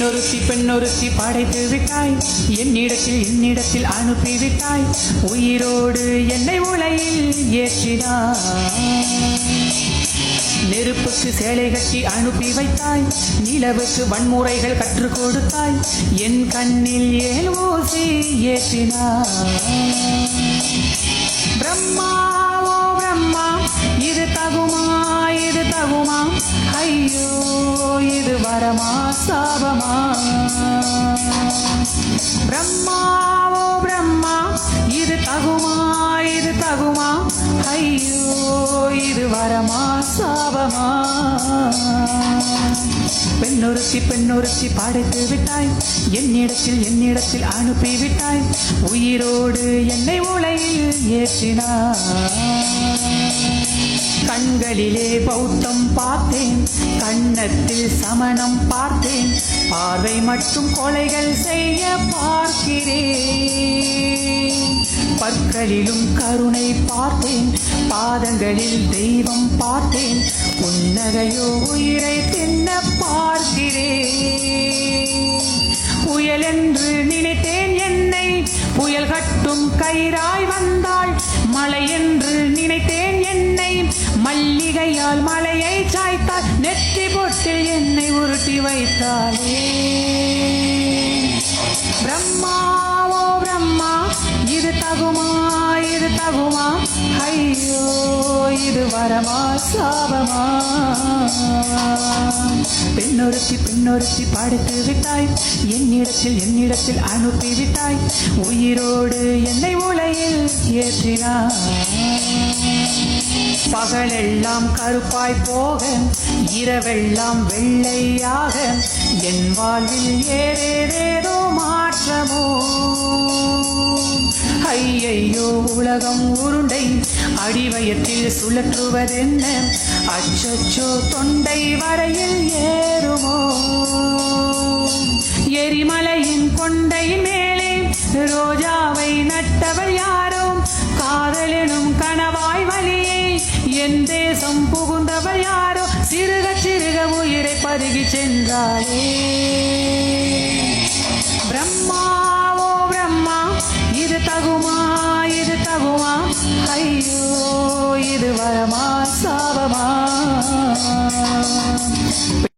பெண்ணொருத்தி பெண்ணொருத்தி படைத்து விட்டாய் என்னிடத்தில் என்னிடத்தில் அனுப்பி விட்டாய் உயிரோடு என்னை உலையில் ஏற்றினாய். நெருப்புக்கு சேலை கட்டி அனுப்பி வைத்தாய் நிலவுக்கு வன்முறைகள் கற்றுக் கொடுத்தாய். என் கண்ணில் ஏன் ஓசி ஏற்றினாய்? வரவுமா ஐயோ இது வரமா சாபமா? பிரம்மாவோ பிரம்மா இது தகுமா இது தகுமா? ஐயோ இது வரமா சாபமா? பெண்ணொருத்தி பெண்ணொருத்தி படைத்து விட்டாய். என்னிடத்தில் என்னிடத்தில் அனுப்பி விட்டாய். உயிரோடு என்னை உலையில் ஏற்றினார் கண்களிலே பௌத்தம் பார்த்தேன் கண்ணத்தில் சமணம் பார்த்தேன் பார்வை மட்டும் கொலைகள் செய்ய பார்க்கிறேன். பற்களிலும் கருணை பார்த்தேன் பாதங்களில் தெய்வம் பார்த்தேன் புன்னகையோ உயிரை தின்ன பார்க்கிறேன். புயல் என்று நினைத்தேன் என்னை புயல் கட்டும் கயிறாய் மாலை என்று நினைத்தேன் என்னை. மல்லிகையால் மலையை சாய்த்தாள் நெற்றி பொட்டில் என்னை உருட்டி வைத்தாளே. பிரம்மா ஓ பிரம்மா இது தகுமா இது தகுமா? ஐயோ இது வரமா சாபமா? பெண்ணொருத்தி பெண்ணொருத்தி படைத்து விட்டாய். என்னிடத்தில் என்னிடத்தில் அனுப்பி விட்டாய். உயிரோடு என்னை உலையில் ஏற்றினாய். பகலெல்லாம் கருப்பாய் போக இரவெல்லாம் வெள்ளையாக என் வாழ்வில் ஏதேதேதோ மாற்றமோ இல்லையோ உலகம் உருண்டை அடிவயத்தில் சுழற்றுவதென்ன? அச்சோ தொண்டை வரையில் ஏறுமோ? எரிமலையின் கொண்டை மேலே ரோஜாவை நட்டவள் யாரோ காதலெனும் கணவாய் வழியை என் தேசம் புகுந்தவள் யாரோ? சிறுக சிறுக உயிரை பருகி சென்றாரே